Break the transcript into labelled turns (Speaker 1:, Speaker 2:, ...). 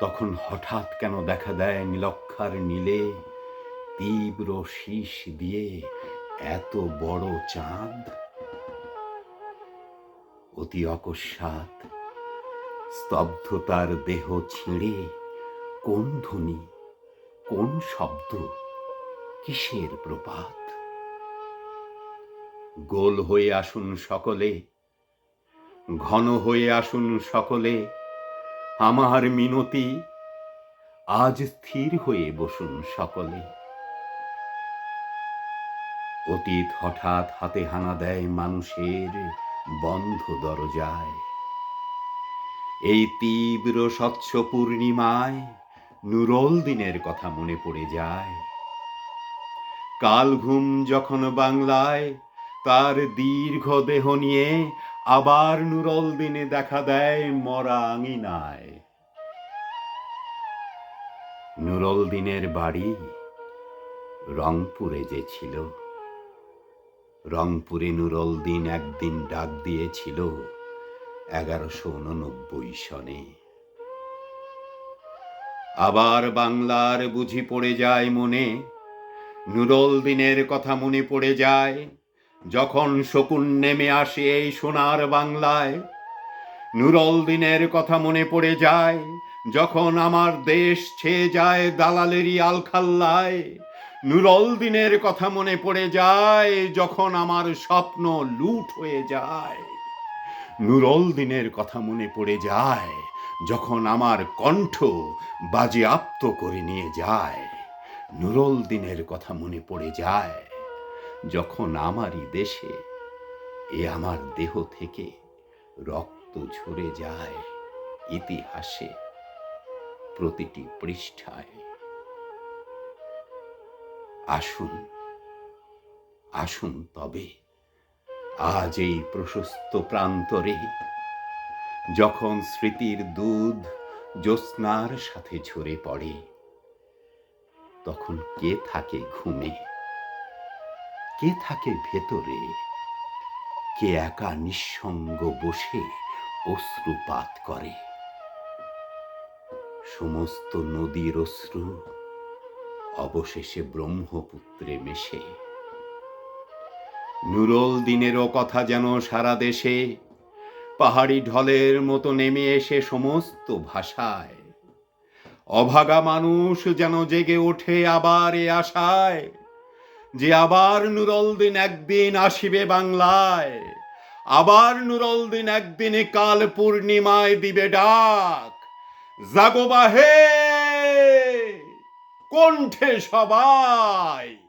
Speaker 1: তখন হঠাৎ কেন দেখা দেয় নীলক্ষার নীলে তীব্র শীষ দিয়ে এত বড় চাঁদ? অতি অকস্মাৎ স্তব্ধতার দেহ ছিঁড়ে কোন ধ্বনি, কোন শব্দ, কিসের প্রপাত? গোল হয়ে আসুন সকলে, ঘন হয়ে আসুন সকলে আমার মিনতি আজ স্থির হয়ে বসুন সকলে। অতীত হঠাৎ হাতে হানা দেয় মানুষের বন্ধ দরজায়। এই তীব্র স্বচ্ছ পূর্ণিমায় নুরল দিনের কথা মনে পড়ে যায়। কাল ঘুম যখন বাংলায়, তার দীর্ঘ দেহ নিয়ে আবার নুরল দিনে দেখা দেয় মরা আঙিনায়। নুরল দিনের বাড়ি রংপুরে যে ছিল, রংপুরে নুরল দিন একদিন ডাক দিয়েছিল এগারোশো উননব্বই সনে। আবার বাংলার বুঝি পড়ে যায় মনে, নুরল দিনের কথা মনে পড়ে যায় যখন শকুন নেমে আসে এই সোনার বাংলায়, নুরল দিনের কথা মনে পড়ে যায়, যখন আমার দেশ ছেয়ে যায় দালালেরই আলখাল্লায়, নুরল দিনের কথা মনে পড়ে যায়, যখন আমার স্বপ্ন লুট হয়ে যায়। নুরল দিনের কথা মনে পড়ে যায়, যখন আমার কণ্ঠ বাজে আপ্ত করে নিয়ে যায়, নুরল দিনের কথা মনে পড়ে যায়। যখন আমারই দেশে এ আমার দেহ থেকে রক্ত ঝরে যায় ইতিহাসে প্রতিটি পৃষ্ঠায়। আসুন আসুন তবে আজ এই প্রশস্ত প্রান্তরে যখন স্মৃতির দুধ জ্যোৎস্নার সাথে ঝরে পড়ে, তখন কে থাকে ঘুমে? কে থাকে ভেতরে? কে একা নিঃসঙ্গ বসে অশ্রুপাত করে? সমস্ত নদীর অশ্রু অবশেষে ব্রহ্মপুত্রে মেশে। নুরল দিনেরও কথা যেন সারা দেশে, পাহাড়ি ঢলের মতো নেমে এসে সমস্ত ভাষায়। অভাগা মানুষ যেন জেগে ওঠে আবার এ আশায়। যে আবার নুরল দিন একদিন আসিবে বাংলায়, আবার নুরল দিন একদিনে কাল পূর্ণিমায় দিবে ডাক। জাগোবাহে বাহে, কণ্ঠে সবাই।